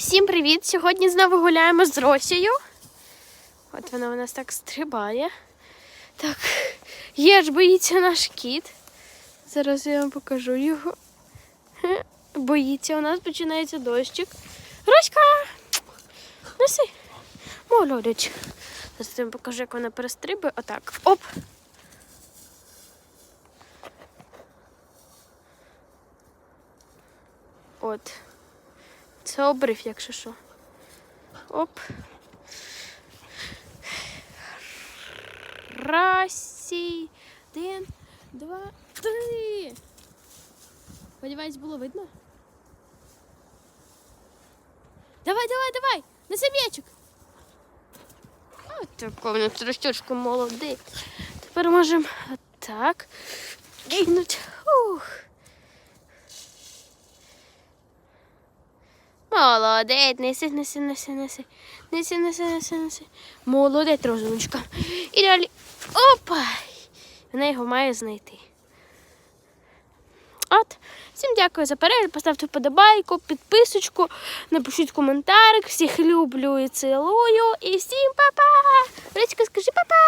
Всім привіт! Сьогодні знову гуляємо з Росією. От вона у нас так стрибає. Так, є ж боїться наш кіт. Зараз я вам покажу його. Боїться, у нас починається дощик. Роська! Неси. Молодець. Зараз я вам покажу, як вона перестрибує. Отак. Оп! От. Це обрив, якщо що. Оп. Расі. Один, два, три. Сподіваюсь, було видно. Давай, давай, давай! Неси м'ячик. Вона тростюшку молодець. Тепер можемо так кинути. Ух. Молодець, неси, неси, неси, неси. Неси, неси, неси, неси. Молодець, розумочка. І далі. Опа! Вона його має знайти. От. Всім дякую за перегляд. Поставте вподобайку, підписочку, напишіть коментарик. Всіх люблю і цілую. І всім па-па! Речка, скажи па-па!